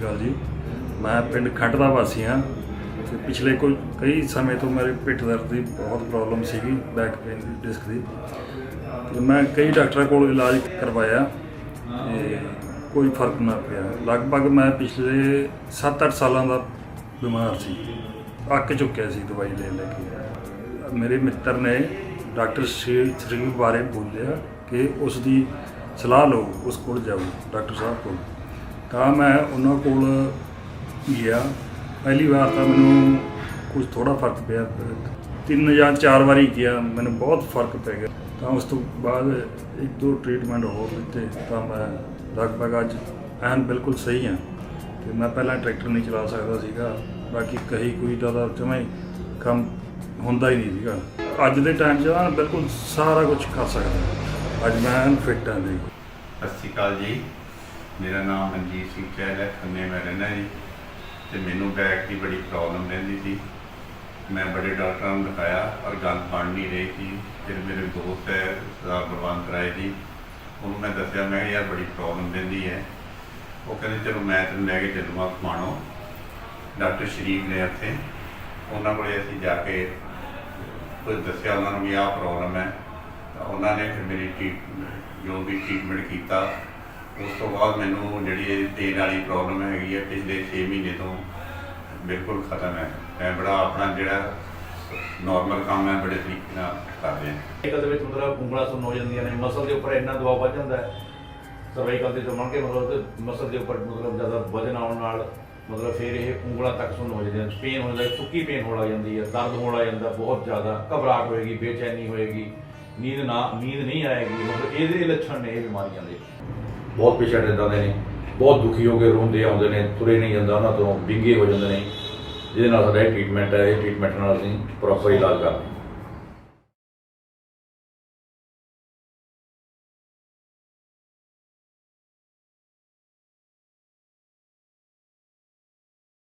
ਅਕਾਲ ਜੀ। ਮੈਂ ਪਿੰਡ ਖੱਟ ਦਾ ਵਾਸੀ ਹਾਂ ਤੇ ਪਿਛਲੇ ਕੋਈ ਕਈ ਸਮੇਂ ਤੋਂ ਮੇਰੇ ਪਿੱਠ ਦਰਦ ਦੀ ਬਹੁਤ ਪ੍ਰੋਬਲਮ ਸੀਗੀ ਬੈਕ ਪੇਨ ਦੀ ਡਿਸਕ ਦੀ। ਤੇ ਮੈਂ ਕਈ ਡਾਕਟਰਾਂ ਕੋਲ ਇਲਾਜ ਕਰਵਾਇਆ ਤੇ ਕੋਈ ਫ਼ਰਕ ਨਾ ਪਿਆ। ਲਗਭਗ ਮੈਂ ਪਿਛਲੇ 7-8 ਸਾਲਾਂ ਦਾ ਬਿਮਾਰ ਸੀ। ਅੱਕ ਚੁੱਕਿਆ ਸੀ ਦਵਾਈ ਲੈ ਲੈ ਕੇ। ਮੇਰੇ ਮਿੱਤਰ ਨੇ ਡਾਕਟਰ ਸ਼੍ਰੀ ਸ਼੍ਰੀ ਬਾਰੇ ਬੋਲਿਆ ਕਿ ਉਸ ਦੀ ਸਲਾਹ ਲਓ, ਉਸ ਕੋਲ ਜਾਓ, ਡਾਕਟਰ ਸਾਹਿਬ ਕੋਲ। ਤਾਂ ਮੈਂ ਉਹਨਾਂ ਕੋਲ ਗਿਆ। ਪਹਿਲੀ ਵਾਰ ਤਾਂ ਮੈਨੂੰ ਕੁਝ ਥੋੜਾ ਫ਼ਰਕ ਪਿਆ। ਤਿੰਨ ਜਾਂ ਚਾਰ ਵਾਰੀ ਗਿਆ, ਮੈਨੂੰ ਬਹੁਤ ਫ਼ਰਕ ਪੈ ਗਿਆ। ਤਾਂ ਉਸ ਤੋਂ ਬਾਅਦ ਇੱਕ ਦੋ ਟ੍ਰੀਟਮੈਂਟ ਹੋਰ ਦਿੱਤੇ, ਤਾਂ ਮੈਂ ਲਗਭਗ ਅੱਜ ਐਨ ਬਿਲਕੁਲ ਸਹੀ ਹਾਂ। ਤੇ ਮੈਂ ਪਹਿਲਾਂ ਟਰੈਕਟਰ ਨਹੀਂ ਚਲਾ ਸਕਦਾ ਸੀਗਾ, ਬਾਕੀ ਕਹੀ ਕੋਈ ਜ਼ਿਆਦਾ ਜਮਾਂ ਕੰਮ ਹੁੰਦਾ ਹੀ ਨਹੀਂ ਸੀਗਾ। ਅੱਜ ਦੇ ਟਾਈਮ 'ਚ ਨਾ ਬਿਲਕੁਲ ਸਾਰਾ ਕੁਝ ਕਰ ਸਕਦਾ। ਅੱਜ ਮੈਂ ਐਨ ਫਿੱਟ ਹਾਂ ਜੀ। ਸਤਿ ਸ਼੍ਰੀ ਅਕਾਲ ਜੀ। ਮੇਰਾ ਨਾਮ ਮਨਜੀਤ ਸਿੰਘ ਚਹਿਲ ਹੈ ਖੰਨੇ ਮੈਂ ਰਹਿੰਦਾ ਜੀ। ਤੇ ਮੈਨੂੰ ਬੈਕ ਦੀ ਬੜੀ ਪ੍ਰੋਬਲਮ ਰਹਿੰਦੀ ਸੀ। ਮੈਂ ਬੜੇ ਡਾਕਟਰਾਂ ਨੂੰ ਦਿਖਾਇਆ, ਪਰ ਗੱਲ ਬਣ ਨਹੀਂ ਰਹੀ ਸੀ। ਫਿਰ ਮੇਰੇ ਦੋਸਤ ਹੈ ਸਰਦਾਰ ਬਲਵੰਤ ਰਾਏ ਜੀ। ਉਹਨੂੰ ਮੈਂ ਦੱਸਿਆ, ਮੈਂ ਕਿਹਾ, ਯਾਰ, ਬੜੀ ਪ੍ਰੋਬਲਮ ਰਹਿੰਦੀ ਹੈ। ਉਹ ਕਹਿੰਦੇ, ਚਲੋ, ਮੈਂ ਤੈਨੂੰ ਲੈ ਕੇ ਚੱਲੂਗਾ ਖਮਾਣੋ ਡਾਕਟਰ ਸ਼ਰੀਫ ਨੇ ਉੱਥੇ, ਉਹਨਾਂ ਕੋਲੇ ਅਸੀਂ ਜਾ ਕੇ ਕੁਝ ਦੱਸਿਆ, ਉਹਨਾਂ ਨੂੰ ਵੀ ਆਹ ਪ੍ਰੋਬਲਮ ਹੈ। ਤਾਂ ਉਹਨਾਂ ਨੇ ਫਿਰ ਮੇਰੀ ਟ੍ਰੀਟ ਜੋ ਵੀ ਟ੍ਰੀਟਮੈਂਟ ਕੀਤਾ ਉਸ ਤੋਂ ਬਾਅਦ ਮੈਨੂੰ ਜਿਹੜੀ ਇਹ ਤੇਲ ਵਾਲੀ ਪ੍ਰੋਬਲਮ ਹੈਗੀ ਹੈ, ਪਿਛਲੇ 6 ਮਹੀਨੇ ਤੋਂ ਬਿਲਕੁਲ ਖਤਮ ਹੈ। ਮੈਂ ਬੜਾ ਆਪਣਾ ਜਿਹੜਾ ਨਾਰਮਲ ਕੰਮ ਹੈ, ਬੜੇ ਤਰੀਕੇ ਨਾਲ ਕਰਦੇ ਹਾਂ। ਸਰਵਾਈਕਲ ਦੇ ਵਿੱਚ ਮਤਲਬ ਉਂਗਲਾਂ ਸੁੰਨ ਹੋ ਜਾਂਦੀਆਂ ਨੇ ਮਸਲ ਦੇ ਉੱਪਰ ਇੰਨਾ ਦਬਾਅ ਵੱਧ ਜਾਂਦਾ ਹੈ। ਸਰਵਾਈਕਲ ਦੇ ਜਮਣ ਕੇ ਮਤਲਬ ਮਸਲ ਦੇ ਉੱਪਰ ਮਤਲਬ ਜ਼ਿਆਦਾ ਵਜਨ ਆਉਣ ਨਾਲ ਮਤਲਬ ਫਿਰ ਇਹ ਉਂਗਲਾਂ ਤੱਕ ਸੁੰਨ ਹੋ ਜਾਂਦੀਆਂ ਪੇਨ ਹੋ ਜਾਂਦਾ ਸੁੱਕੀ ਪੇਨ ਹੋਣ ਲੱਗ ਜਾਂਦੀ ਹੈ, ਦਰਦ ਹੋਣ ਲੱਗ ਜਾਂਦਾ, ਬਹੁਤ ਜ਼ਿਆਦਾ, ਘਬਰਾਹਟ ਹੋਏਗੀ, ਬੇਚੈਨੀ ਹੋਏਗੀ, ਨੀਂਦ ਨਾ, ਨੀਂਦ ਨਹੀਂ ਆਏਗੀ, ਮਤਲਬ ਇਹਦੇ ਲੱਛਣ ਨੇ ਇਹ ਬਿਮਾਰੀਆਂ ਦੇ। ਬਹੁਤ ਪੇਸ਼ੈਂਟ ਇਦਾਂ ਦੇ ਨੇ। ਬਹੁਤ ਦੁਖੀ ਹੋ ਕੇ ਰੋਂਦੇ ਆਉਂਦੇ ਨੇ, ਤੁਰੇ ਨਹੀਂ ਜਾਂਦਾ, ਉਹਨਾਂ ਤੋਂ ਵਿੰਗੇ ਹੋ ਜਾਂਦੇ ਨੇ। ਜਿਹਦੇ ਨਾਲ ਸਾਡਾ ਇਹ ਟ੍ਰੀਟਮੈਂਟ ਹੈ, ਇਹ ਟ੍ਰੀਟਮੈਂਟ ਨਾਲ ਅਸੀਂ ਪ੍ਰੋਪਰ ਇਲਾਜ ਕਰਦੇ ਹਾਂ।